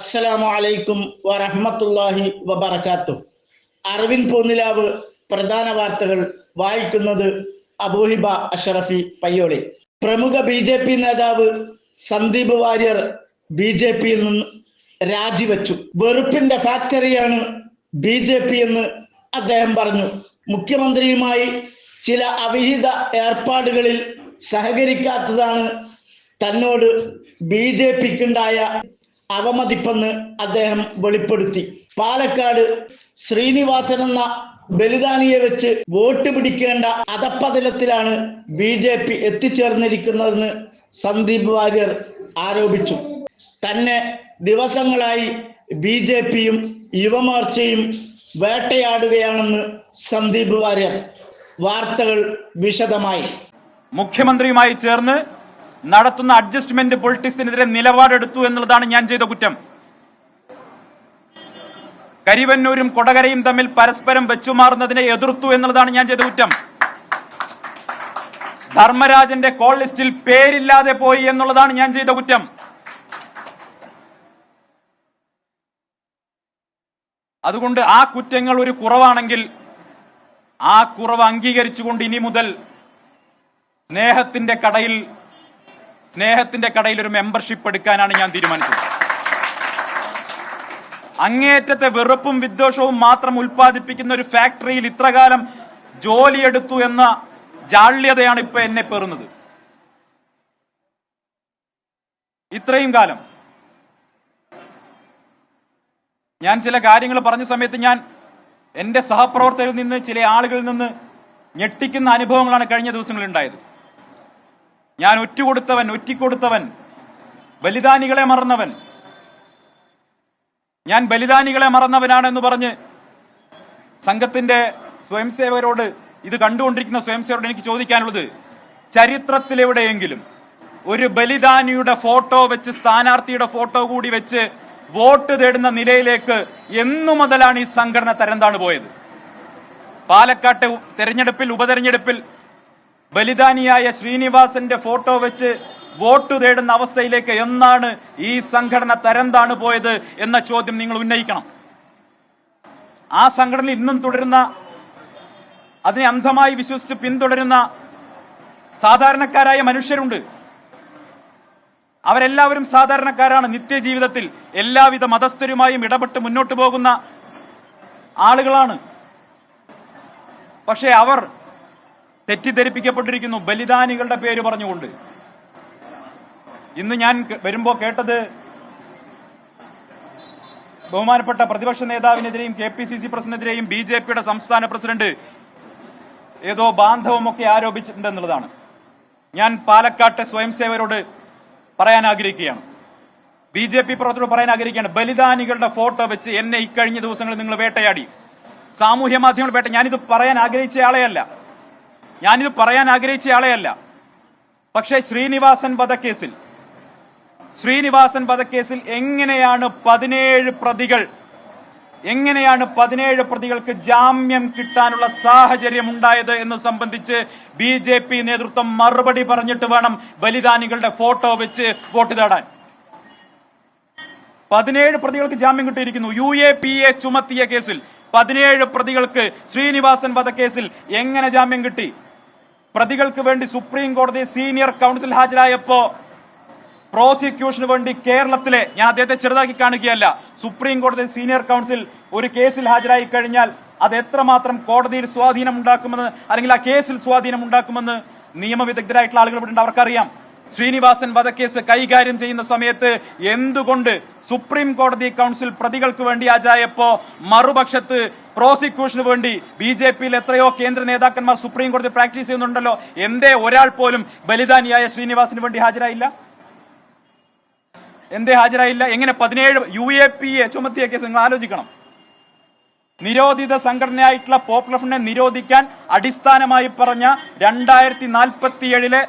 അസ്സലാമു അലൈക്കും വറഹ്മത്തുള്ളാഹി വബർക്കാത്തു അറിവിൻ പോന്നിലാവ് പ്രധാന വാർത്തകൾ വായിക്കുന്നത് അബൂഹിബ അഷറഫി പയ്യോളി പ്രമുഖ ബി ജെ പി നേതാവ് സന്ദീപ് വാര്യർ ബി ജെ പിയിൽ നിന്ന് രാജിവെച്ചു. വെറുപ്പിന്റെ ഫാക്ടറിയാണ് ബി ജെ പി എന്ന് അദ്ദേഹം പറഞ്ഞു. മുഖ്യമന്ത്രിയുമായി ചില അവിഹിത ഏർപ്പാടുകളിൽ സഹകരിക്കാത്തതാണ് തന്നോട് ബി ജെ പിക്കുണ്ടായ അവമതിപ്പെന്ന് അദ്ദേഹം വെളിപ്പെടുത്തി. പാലക്കാട് ശ്രീനിവാസൻ എന്ന ബലിദാനിയെ വെച്ച് വോട്ട് പിടിക്കേണ്ട അതപ്പതലത്തിലാണ് ബി ജെ പി എത്തിച്ചേർന്നിരിക്കുന്നതെന്ന് സന്ദീപ് വാര്യർ ആരോപിച്ചു. തന്നെ ദിവസങ്ങളായി ബി ജെ പിയും യുവമോർച്ചയും വേട്ടയാടുകയാണെന്ന് സന്ദീപ് വാര്യർ. വാർത്തകൾ വിശദമായി. മുഖ്യമന്ത്രിയുമായി ചേർന്ന് നടത്തുന്ന അഡ്ജസ്റ്റ്മെന്റ് പൊളിറ്റിക്സിനെതിരെ നിലപാടെടുത്തു എന്നുള്ളതാണ് ഞാൻ ചെയ്ത കുറ്റം. കരിവന്നൂരും കൊടകരയും തമ്മിൽ പരസ്പരം വെച്ചുമാറുന്നതിനെ എതിർത്തു എന്നുള്ളതാണ് ഞാൻ ചെയ്ത കുറ്റം. ധർമ്മരാജന്റെ കോൾ ലിസ്റ്റിൽ പേരില്ലാതെ പോയി എന്നുള്ളതാണ് ഞാൻ ചെയ്ത കുറ്റം. അതുകൊണ്ട് ആ കുറ്റങ്ങൾ ഒരു കുറവാണെങ്കിൽ ആ കുറവ് അംഗീകരിച്ചുകൊണ്ട് ഇനി മുതൽ സ്നേഹത്തിന്റെ കടയിൽ സ്നേഹത്തിന്റെ കടയിൽ ഒരു മെമ്പർഷിപ്പ് എടുക്കാനാണ് ഞാൻ തീരുമാനിച്ചത്. അങ്ങേറ്റത്തെ വെറുപ്പും വിദ്വേഷവും മാത്രം ഉൽപ്പാദിപ്പിക്കുന്ന ഒരു ഫാക്ടറിയിൽ ഇത്രകാലം ജോലിയെടുത്തു എന്ന ജാള്യതയാണ് ഇപ്പൊ എന്നെ പേറുന്നത്. ഇത്രയും കാലം ഞാൻ ചില കാര്യങ്ങൾ പറഞ്ഞ സമയത്ത് ഞാൻ എന്റെ സഹപ്രവർത്തകരിൽ നിന്ന് ചില ആളുകളിൽ നിന്ന് ഞെട്ടിക്കുന്ന അനുഭവങ്ങളാണ് കഴിഞ്ഞ ദിവസങ്ങളിൽ ഉണ്ടായത്. ഞാൻ ഒറ്റുകൊടുത്തവൻ ഒറ്റിക്കൊടുത്തവൻ ബലിദാനികളെ മറന്നവൻ. ഞാൻ ബലിദാനികളെ മറന്നവനാണെന്ന് പറഞ്ഞ് സംഘത്തിന്റെ സ്വയംസേവകരോട് ഇത് കണ്ടുകൊണ്ടിരിക്കുന്ന സ്വയംസേവകരോട് എനിക്ക് ചോദിക്കാനുള്ളത് ചരിത്രത്തിലെവിടെയെങ്കിലും ഒരു ബലിദാനിയുടെ ഫോട്ടോ വെച്ച് സ്ഥാനാർത്ഥിയുടെ ഫോട്ടോ കൂടി വെച്ച് വോട്ട് തേടുന്ന നിലയിലേക്ക് എന്നു മുതലാണ് ഈ സംഘടന തരംതാണ് പോയത് പാലക്കാട്ട് തെരഞ്ഞെടുപ്പിൽ ഉപതെരഞ്ഞെടുപ്പിൽ ബലിദാനിയായ ശ്രീനിവാസന്റെ ഫോട്ടോ വെച്ച് വോട്ട് തേടുന്ന അവസ്ഥയിലേക്ക് എന്നാണ് ഈ സംഘടന തരംതാണ് പോയത് എന്ന ചോദ്യം നിങ്ങൾ ഉന്നയിക്കണം. ആ സംഘടന ഇന്നും തുടരുന്ന അതിനെ അന്ധമായി വിശ്വസിച്ച് പിന്തുടരുന്ന സാധാരണക്കാരായ മനുഷ്യരുണ്ട്. അവരെല്ലാവരും സാധാരണക്കാരാണ്. നിത്യജീവിതത്തിൽ എല്ലാവിധ മതസ്ഥരുമായും ഇടപെട്ട് മുന്നോട്ട് പോകുന്ന ആളുകളാണ്. പക്ഷേ അവർ തെറ്റിദ്ധരിപ്പിക്കപ്പെട്ടിരിക്കുന്നു. ബലിദാനികളുടെ പേര് പറഞ്ഞുകൊണ്ട്. ഇന്ന് ഞാൻ വരുമ്പോ കേട്ടത് ബഹുമാനപ്പെട്ട പ്രതിപക്ഷ നേതാവിനെതിരെയും കെ പി സി സി പ്രസിഡന്റിനെതിരെയും ബി ജെ പിയുടെ സംസ്ഥാന പ്രസിഡന്റ് ഏതോ ബാന്ധവമൊക്കെ ആരോപിച്ചിട്ടുണ്ടെന്നുള്ളതാണ്. ഞാൻ പാലക്കാട്ടെ സ്വയം സേവകരോട് പറയാൻ ആഗ്രഹിക്കുകയാണ്. ബി ജെ പി പ്രവർത്തകരോട് പറയാൻ ആഗ്രഹിക്കുകയാണ്. ബലിദാനികളുടെ ഫോട്ടോ വെച്ച് എന്നെ ഇക്കഴിഞ്ഞ ദിവസങ്ങളിൽ നിങ്ങൾ വേട്ടയാടി. സാമൂഹ്യ മാധ്യമങ്ങൾ വേട്ട ഞാനിത് പറയാൻ ആഗ്രഹിച്ച ആളെയല്ല. ഞാനിത് പറയാൻ ആഗ്രഹിച്ച ആളെയല്ല. പക്ഷേ ശ്രീനിവാസൻ വധക്കേസിൽ ശ്രീനിവാസൻ വധക്കേസിൽ എങ്ങനെയാണ് പതിനേഴ് പ്രതികൾ എങ്ങനെയാണ് പതിനേഴ് പ്രതികൾക്ക് ജാമ്യം കിട്ടാനുള്ള സാഹചര്യം ഉണ്ടായത് എന്ന് സംബന്ധിച്ച് ബി ജെ പി നേതൃത്വം മറുപടി പറഞ്ഞിട്ട് വേണം ബലിദാനികളുടെ ഫോട്ടോ വെച്ച് വോട്ട് തേടാൻ. പതിനേഴ് പ്രതികൾക്ക് ജാമ്യം കിട്ടിയിരിക്കുന്നു. യു എ പി എ ചുമത്തിയ കേസിൽ പതിനേഴ് പ്രതികൾക്ക് ശ്രീനിവാസൻ വധക്കേസിൽ എങ്ങനെ ജാമ്യം കിട്ടി? പ്രതികൾക്ക് വേണ്ടി സുപ്രീം കോടതി സീനിയർ കൗൺസിൽ ഹാജരായപ്പോ പ്രോസിക്യൂഷന് വേണ്ടി കേരളത്തിലെ ഞാൻ അദ്ദേഹത്തെ ചെറുതാക്കി കാണുകയല്ല സുപ്രീം കോടതി സീനിയർ കൗൺസിൽ ഒരു കേസിൽ ഹാജരായി കഴിഞ്ഞാൽ അത് എത്രമാത്രം കോടതിയിൽ സ്വാധീനം ഉണ്ടാക്കുമെന്ന് അല്ലെങ്കിൽ ആ കേസിൽ സ്വാധീനം ഉണ്ടാക്കുമെന്ന് നിയമവിദഗ്ധരായിട്ടുള്ള ആളുകൾ ഇവിടെ ഉണ്ട് അവർക്കറിയാം. ശ്രീനിവാസൻ വധക്കേസ് കൈകാര്യം ചെയ്യുന്ന സമയത്ത് എന്തുകൊണ്ട് സുപ്രീം കോടതി കൗൺസിൽ പ്രതികൾക്ക് വേണ്ടി ഹാജരായപ്പോ മറുപക്ഷത്ത് പ്രോസിക്യൂഷന് വേണ്ടി ബി ജെ പിയിൽ എത്രയോ കേന്ദ്ര നേതാക്കന്മാർ സുപ്രീം കോടതി പ്രാക്ടീസ് ചെയ്യുന്നുണ്ടല്ലോ. എന്തേ ഒരാൾ പോലും ബലിദാനിയായ ശ്രീനിവാസിന് വേണ്ടി ഹാജരായില്ല? എന്തേ ഹാജരായില്ല? എങ്ങനെ പതിനേഴ് യു എ പി എ ചുമത്തിയ കേസ് നിങ്ങൾ ആലോചിക്കണം. നിരോധിത സംഘടനയായിട്ടുള്ള പോപ്പുലർ ഫ്രണ്ടിനെ നിരോധിക്കാൻ അടിസ്ഥാനമായി പറഞ്ഞ രണ്ടായിരത്തി നാൽപ്പത്തി ഏഴിലെ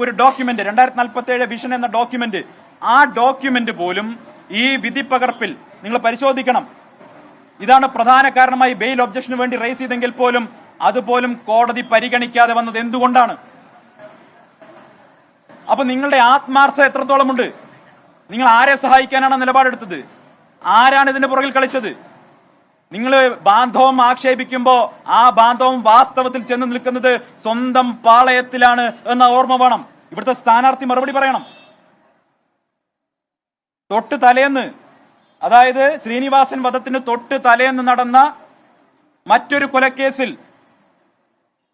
ഒരു ഡോക്യുമെന്റ് രണ്ടായിരത്തി നാൽപ്പത്തി ഏഴ് വിഷൻ എന്ന ഡോക്യുമെന്റ് ആ ഡോക്യുമെന്റ് പോലും ഈ വിധി പകർപ്പിൽ നിങ്ങൾ പരിശോധിക്കണം. ഇതാണ് പ്രധാന കാരണമായി ബെയിൽ ഒബ്ജക്ഷന് വേണ്ടി റേസ് ചെയ്തെങ്കിൽ പോലും അതുപോലും കോടതി പരിഗണിക്കാതെ വന്നത് എന്തുകൊണ്ടാണ്? അപ്പൊ നിങ്ങളുടെ ആത്മാർത്ഥത എത്രത്തോളമുണ്ട്? നിങ്ങൾ ആരെ സഹായിക്കാനാണ് നിലപാടെടുത്തത്? ആരാണ് ഇതിന്റെ പുറകിൽ കളിച്ചത്? നിങ്ങൾ ബാന്ധവം ആക്ഷേപിക്കുമ്പോൾ ആ ബാന്ധവം വാസ്തവത്തിൽ ചെന്ന് നിൽക്കുന്നത് സ്വന്തം പാളയത്തിലാണ് എന്ന ഓർമ്മ വേണം. ഇവിടുത്തെ സ്ഥാനാർത്ഥി മറുപടി പറയണം. തൊട്ട് തലേന്ന് അതായത് ശ്രീനിവാസൻ വധത്തിന് തൊട്ട് തലേന്ന് നടന്ന മറ്റൊരു കൊലക്കേസിൽ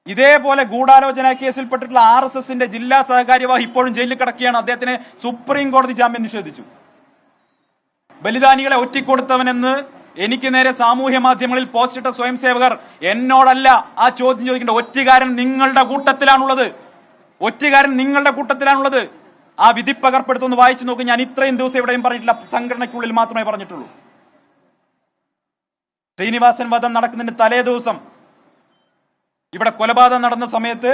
ഇതേപോലെ ഗൂഢാലോചന കേസിൽപ്പെട്ടിട്ടുള്ള ആർ എസ് എസിന്റെ ജില്ലാ സഹകാര്യവാഹി ഇപ്പോഴും ജയിലിൽ കിടക്കുകയാണ്. അദ്ദേഹത്തിന് സുപ്രീം കോടതി ജാമ്യം നിഷേധിച്ചു. ബലിദാനികളെ ഒറ്റിക്കൊടുത്തവനെന്ന് എനിക്ക് നേരെ സാമൂഹ്യ മാധ്യമങ്ങളിൽ പോസ്റ്റിട്ട സ്വയം സേവകർ എന്നോടല്ല ആ ചോദ്യം ചോദിക്കേണ്ട. ഒറ്റുകാരൻ നിങ്ങളുടെ കൂട്ടത്തിലാണുള്ളത്. ഒറ്റുകാരൻ നിങ്ങളുടെ കൂട്ടത്തിലാണുള്ളത്. ആ വിധി പകർപ്പെടുത്തൊന്ന് വായിച്ചു നോക്ക്. ഞാൻ ഇത്രയും ദിവസം എവിടെയും പറഞ്ഞിട്ടില്ല. സംഘടനയ്ക്കുള്ളിൽ മാത്രമേ പറഞ്ഞിട്ടുള്ളൂ. ശ്രീനിവാസൻ വധം നടക്കുന്നതിന്റെ തലേ ദിവസം ഇവിടെ കൊലപാതകം നടന്ന സമയത്ത്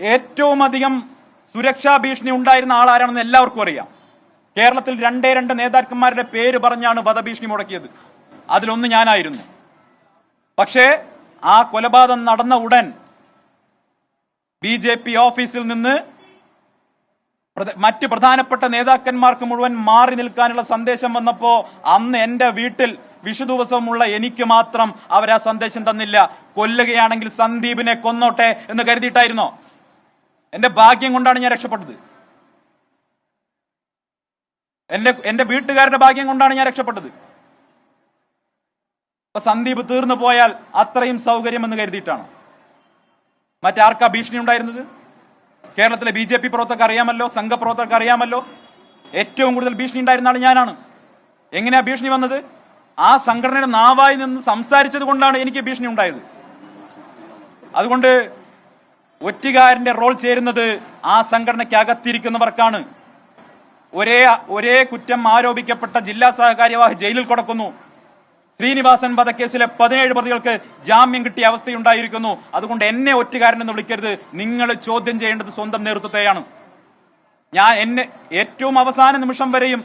ഏറ്റവും അധികം സുരക്ഷാ ഭീഷണി ഉണ്ടായിരുന്ന ആളാരാണെന്ന് എല്ലാവർക്കും അറിയാം. കേരളത്തിൽ രണ്ടേ രണ്ട് നേതാക്കന്മാരുടെ പേര് പറഞ്ഞാണ് വധഭീഷണി മുടക്കിയത്. അതിലൊന്ന് ഞാനായിരുന്നു. പക്ഷേ ആ കൊലപാതകം നടന്ന ഉടൻ ബി ജെ പി ഓഫീസിൽ നിന്ന് മറ്റ് പ്രധാനപ്പെട്ട നേതാക്കന്മാർക്ക് മുഴുവൻ മാറി നിൽക്കാനുള്ള സന്ദേശം വന്നപ്പോ അന്ന് എന്റെ വീട്ടിൽ വിഷു ദിവസമുള്ള എനിക്ക് മാത്രം അവർ ആ സന്ദേശം തന്നില്ല. കൊല്ലുകയാണെങ്കിൽ സന്ദീപിനെ കൊന്നോട്ടെ എന്ന് കരുതിയിട്ടായിരുന്നോ? എന്റെ ഭാഗ്യം കൊണ്ടാണ് ഞാൻ രക്ഷപ്പെട്ടത്. എന്റെ എന്റെ വീട്ടുകാരുടെ ഭാഗ്യം കൊണ്ടാണ് ഞാൻ രക്ഷപ്പെട്ടത്. അപ്പൊ സന്ദീപ് തീർന്നു പോയാൽ അത്രയും സൗകര്യം എന്ന് കരുതിയിട്ടാണ്? മറ്റാർക്കാ ഭീഷണി ഉണ്ടായിരുന്നത്? കേരളത്തിലെ ബി ജെ പി പ്രവർത്തകർക്ക് അറിയാമല്ലോ സംഘപ്രവർത്തകർക്ക് അറിയാമല്ലോ. ഏറ്റവും കൂടുതൽ ഭീഷണി ഉണ്ടായിരുന്ന ആൾ ഞാനാണ്. എങ്ങനെയാ ഭീഷണി വന്നത്? ആ സംഘടനയുടെ നാവായി നിന്ന് സംസാരിച്ചത് കൊണ്ടാണ് എനിക്ക് ഭീഷണി ഉണ്ടായത്. അതുകൊണ്ട് ഒറ്റുകാരന്റെ റോൾ ചേരുന്നത് ആ സംഘടനയ്ക്ക് അകത്തിരിക്കുന്നവർക്കാണ് ഒരേ ഒരേ കുറ്റം ആരോപിക്കപ്പെട്ട ജില്ലാ സഹകാര്യവാഹി ജയിലിൽ കൊടുക്കുന്നു. ശ്രീനിവാസൻ വധക്കേസിലെ പതിനേഴ് പ്രതികൾക്ക് ജാമ്യം കിട്ടിയ അവസ്ഥയുണ്ടായിരിക്കുന്നു. അതുകൊണ്ട് എന്നെ ഒറ്റുകാരനെന്ന് വിളിക്കരുത്. നിങ്ങൾ ചോദ്യം ചെയ്യേണ്ടത് സ്വന്തം നേതൃത്വത്തെയാണ്. ഞാൻ എന്നെ ഏറ്റവും അവസാന നിമിഷം വരെയും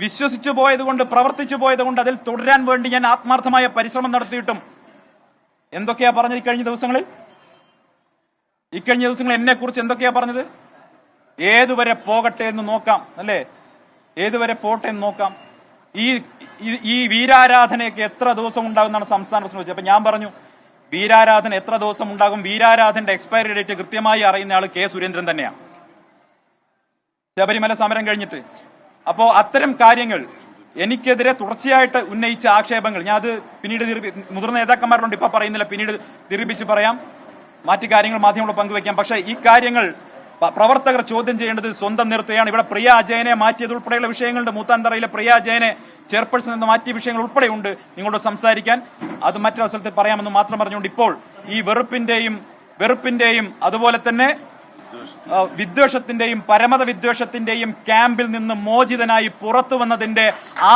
വിശ്വസിച്ചു പോയത് കൊണ്ട് പ്രവർത്തിച്ചു പോയത് കൊണ്ട് അതിൽ തുടരാൻ വേണ്ടി ഞാൻ ആത്മാർത്ഥമായ പരിശ്രമം നടത്തിയിട്ടും. എന്തൊക്കെയാ പറഞ്ഞത് ഇക്കഴിഞ്ഞ ദിവസങ്ങളിൽ? ഇക്കഴിഞ്ഞ ദിവസങ്ങളിൽ എന്നെ കുറിച്ച് എന്തൊക്കെയാ പറഞ്ഞത്? ഏതുവരെ പോകട്ടെ എന്ന് നോക്കാം അല്ലേ? ഏതുവരെ പോട്ടെ എന്ന് നോക്കാം. ഈ ഈ- വീരാരാധനയൊക്കെ എത്ര ദിവസം ഉണ്ടാകും എന്നാണ് സംസ്ഥാന പ്രസിഡന്റ് ചോദിച്ചത്. അപ്പൊ ഞാൻ പറഞ്ഞു വീരാരാധന എത്ര ദിവസം ഉണ്ടാകും? വീരാരാധന്റെ എക്സ്പയറി ഡേറ്റ് കൃത്യമായി അറിയുന്ന ആൾ കെ സുരേന്ദ്രൻ തന്നെയാണ് ശബരിമല സമരം കഴിഞ്ഞിട്ട്. അപ്പോ അത്തരം കാര്യങ്ങൾ എനിക്കെതിരെ തുടർച്ചയായിട്ട് ഉന്നയിച്ച ആക്ഷേപങ്ങൾ ഞാൻ അത് പിന്നീട് മുതിർന്ന നേതാക്കന്മാരോട് ഇപ്പൊ പറയുന്നില്ല പിന്നീട് തിരിപ്പിച്ച് പറയാം. മറ്റു കാര്യങ്ങൾ മാധ്യമങ്ങളോട് പങ്കുവയ്ക്കാം. പക്ഷേ ഈ കാര്യങ്ങൾ പ്രവർത്തകർ ചോദ്യം ചെയ്യേണ്ടത് സ്വന്തം നിർത്തുകയാണ് ഇവിടെ പ്രിയ അജയനെ മാറ്റിയത് ഉൾപ്പെടെയുള്ള വിഷയങ്ങളുണ്ട്. മൂത്താന്തറയിലെ പ്രിയ അജയനെ ചെയർപേഴ്സൺ എന്ന് മാറ്റിയ വിഷയങ്ങൾ ഉൾപ്പെടെയുണ്ട്. നിങ്ങളോട് സംസാരിക്കാൻ അത് മറ്റൊരവസരത്തിൽ പറയാമെന്ന് മാത്രം പറഞ്ഞുകൊണ്ട് ഇപ്പോൾ ഈ വെറുപ്പിന്റെയും വെറുപ്പിന്റെയും അതുപോലെ തന്നെ വിദ്വേഷത്തിന്റെയും പരമത വിദ്വേഷത്തിന്റെയും ക്യാമ്പിൽ നിന്ന് മോചിതനായി പുറത്തു വന്നതിന്റെ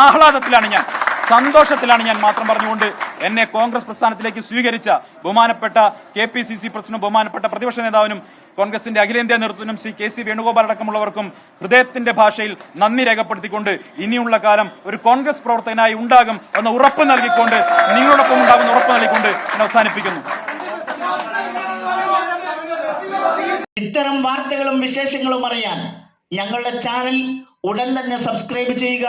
ആഹ്ലാദത്തിലാണ് ഞാൻ. സന്തോഷത്തിലാണ് ഞാൻ മാത്രം പറഞ്ഞുകൊണ്ട് എന്നെ കോൺഗ്രസ് പ്രസ്ഥാനത്തിലേക്ക് സ്വീകരിച്ച ബഹുമാനപ്പെട്ട കെ പി സി സി പ്രസിഡന്റും ബഹുമാനപ്പെട്ട പ്രതിപക്ഷ നേതാവിനും കോൺഗ്രസിന്റെ അഖിലേന്ത്യാ നേതൃത്വത്തിനും ശ്രീ കെ സി വേണുഗോപാൽ അടക്കമുള്ളവർക്കും ഹൃദയത്തിന്റെ ഭാഷയിൽ നന്ദി രേഖപ്പെടുത്തിക്കൊണ്ട് ഇനിയുള്ള കാലം ഒരു കോൺഗ്രസ് പ്രവർത്തകനായി ഉണ്ടാകും എന്ന ഉറപ്പ് നൽകിക്കൊണ്ട് നിങ്ങളോടൊപ്പം ഉണ്ടാകുന്ന ഉറപ്പ് നൽകിക്കൊണ്ട് ഞാൻ അവസാനിപ്പിക്കുന്നു. ഇത്തരം വാർത്തകളും വിശേഷങ്ങളും അറിയാൻ ഞങ്ങളുടെ ചാനൽ ഉടൻ തന്നെ സബ്സ്ക്രൈബ് ചെയ്യുക.